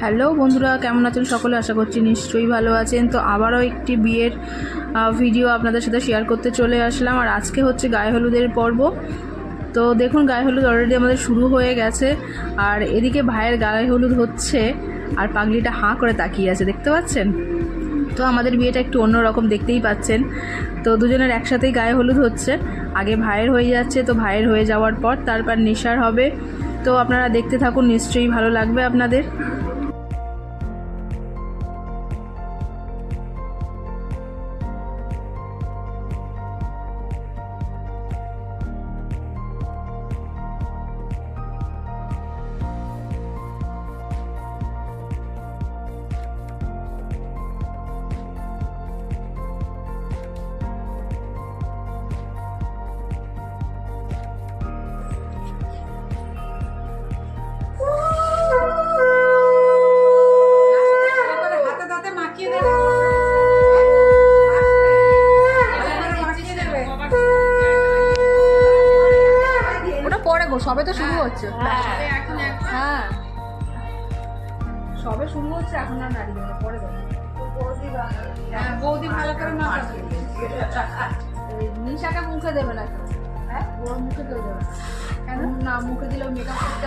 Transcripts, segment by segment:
Hello বন্ধুরা, কেমন আছেন সকলে? আশা করছি নিশ্চয়ই ভালো আছেন। তো আবারও একটি বিয়ের ভিডিও আপনাদের সাথে শেয়ার করতে চলে আসলাম। আর আজকে হচ্ছে গায়ে হলুদের পর্ব। তো দেখুন, গায়ে হলুদ অলরেডি আমাদের শুরু হয়ে গেছে। আর এদিকে ভাইয়ের গায়ে হলুদ হচ্ছে, আর পাগলিটা হাঁ করে তাকিয়ে আছে, দেখতে পাচ্ছেন? তো আমাদের বিয়েটা একটু অন্যরকম দেখতেই পাচ্ছেন। তো দুজনের একসাথেই গায়ে হলুদ হচ্ছে। আগে ভাইয়ের হয়ে যাচ্ছে, তো ভাইয়ের হয়ে যাওয়ার পর তারপর নেশার হবে। তো আপনারা দেখতে থাকুন, নিশ্চয়ই ভালো লাগবে আপনাদের। গো সবে তো শুরু হচ্ছে। এখন হ্যাঁ। সবে শুরু হচ্ছে এখন আর নারী দেবে পরে দেবে হ্যাঁ, বৌদি ভালো করে না ওই নিশাকে মুখে দেবে না হ্যাঁ? ওর মুখে কেউ দেবে না। কেন? না মুখে দিলেও মেকআপ করতে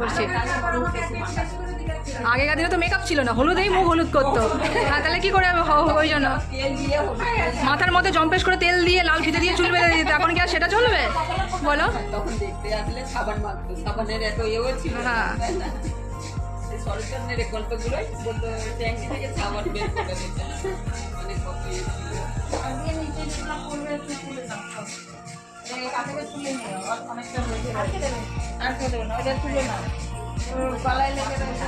করছি। আগেকার দিনে তো মেকআপ ছিল না, হলুদেই মুখ হলুদ করতো। হ্যাঁ তাহলে কি করে ওই জন্য। মাথার মধ্যে জম্পেশ করে তেল দিয়ে, লাল ফিতে দিয়ে চুল বেঁধে দিত। এখন কি আর সেটা চলবে? বলো। হ্যাঁ। গল্পগুলোই বলতো ট্যাঙ্কি থেকে বের করে দিতে কত কাঁচাকে তুলে নিও অনেকটা হয়েছে আর কেটে না। ওইটা তুলে নাও। গলায় লেগে রয়েছে